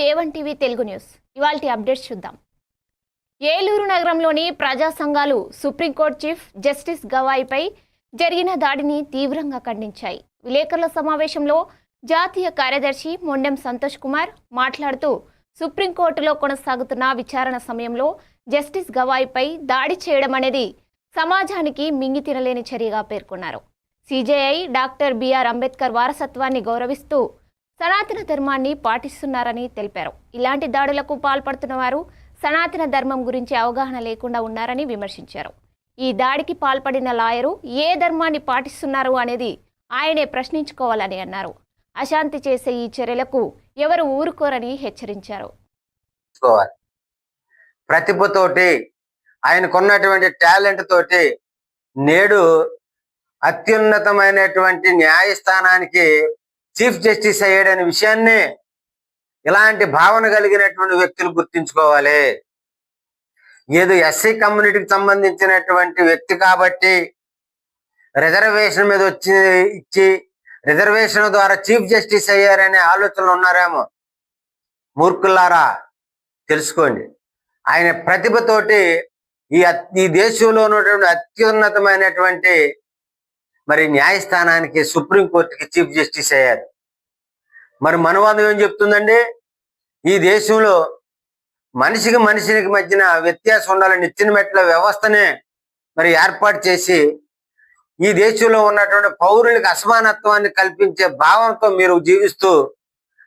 A one TV Telugu news ఇవాళ updates చూద్దాం. ఏలూరు నగరంలోని ప్రజా సంఘాలు సుప్రీంకోర్టు చీఫ్ జస్టిస్ గవాయిపై జరిగిన దాడిని తీవ్రంగా ఖండించాయి. విలేకరుల సమావేశంలో జాతీయ కార్యదర్శి మొండెం సంతోష్ కుమార్ మాట్లాడుతూ సుప్రీంకోర్టులో కొనసాగుతున్న విచారణ సమయంలో జస్టిస్ గవాయిపై దాడి చేయడం అనేది సమాజానికి మింగి తినలేని చర్యగా పేర్కొన్నారు. సిజేఐ డాక్టర్ బిఆర్ అంబేద్కర్ వారసత్వాన్ని గౌరవిస్తూ సనాతన ధర్మాన్ని పాటిస్తున్నారని తెలిపారు. ఇలాంటి దాడులకు పాల్పడుతున్న వారు సనాతన ధర్మం గురించి అవగాహన లేకుండా ఉన్నారని విమర్శించారు. ఈ దాడికి పాల్పడిన లాయరు ఏ ధర్మాన్ని పాటిస్తున్నారు అనేది ఆయనే ప్రశ్నించుకోవాలని అన్నారు. అశాంతి చేసే ఈ చర్యలకు ఎవరు ఊరుకోరని హెచ్చరించారు. ప్రతిభతోటి ఆయనకున్నటువంటి టాలెంట్ తోటి నేడు అత్యున్నతమైనటువంటి న్యాయస్థానానికి చీఫ్ జస్టిస్ అయ్యాడనే విషయాన్ని ఇలాంటి భావన కలిగినటువంటి వ్యక్తులు గుర్తించుకోవాలి. ఏదో ఎస్సీ కమ్యూనిటీకి సంబంధించినటువంటి వ్యక్తి కాబట్టి రిజర్వేషన్ మీద వచ్చి ఇచ్చి రిజర్వేషన్ ద్వారా చీఫ్ జస్టిస్ అయ్యారనే ఆలోచనలు ఉన్నారేమో? మూర్ఖులారా తెలుసుకోండి. ఆయన ప్రతిభతోటి ఈ ఈ దేశంలో ఉన్నటువంటి అత్యున్నతమైనటువంటి మరి న్యాయస్థానానికి సుప్రీంకోర్టుకి చీఫ్ జస్టిస్ అయ్యారు. మరి మనవాదం ఏం చెప్తుందండి? ఈ దేశంలో మనిషికి మనిషికి మధ్యన వ్యత్యాసం ఉండాలని నిచ్చిన మెట్ల వ్యవస్థనే మరి ఏర్పాటు చేసి ఈ దేశంలో ఉన్నటువంటి పౌరులకు అసమానత్వాన్ని కల్పించే భావంతో మీరు జీవిస్తూ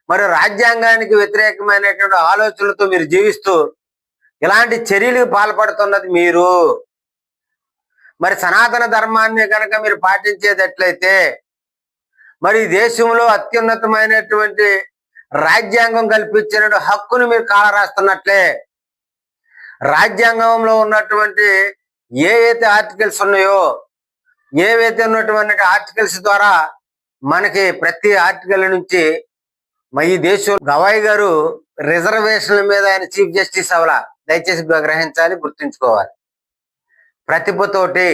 మరి రాజ్యాంగానికి వ్యతిరేకమైనటువంటి ఆలోచనలతో మీరు జీవిస్తూ ఇలాంటి చర్యలకు పాల్పడుతున్నది మీరు. మరి సనాతన ధర్మాన్ని కనుక మీరు పాటించేటట్లయితే మరి దేశంలో అత్యున్నతమైనటువంటి రాజ్యాంగం కల్పించిన హక్కును మీరు కాలరాస్తున్నట్లే రాజ్యాంగంలో ఉన్నటువంటి ఏ అయితే ఆర్టికల్స్ ఉన్నాయో ఏవైతే ఉన్నటువంటి ఆర్టికల్స్ ద్వారా మనకి ప్రతి ఆర్టికల్ నుంచి మా ఈ దేశం గవాయ్ గారు రిజర్వేషన్ల మీద ఆయన చీఫ్ జస్టిస్ అవలా. దయచేసి గ్రహించాలి గుర్తుంచుకోవాలి. ప్రతిభతోటి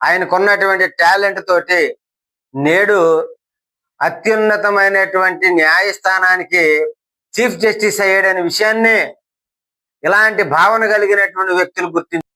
ఆయనకున్నటువంటి టాలెంట్ తోటి నేడు అత్యున్నతమైనటువంటి న్యాయస్థానానికి చీఫ్ జస్టిస్ అయ్యాడనే విషయాన్ని ఇలాంటి భావన కలిగినటువంటి వ్యక్తులు గుర్తించారు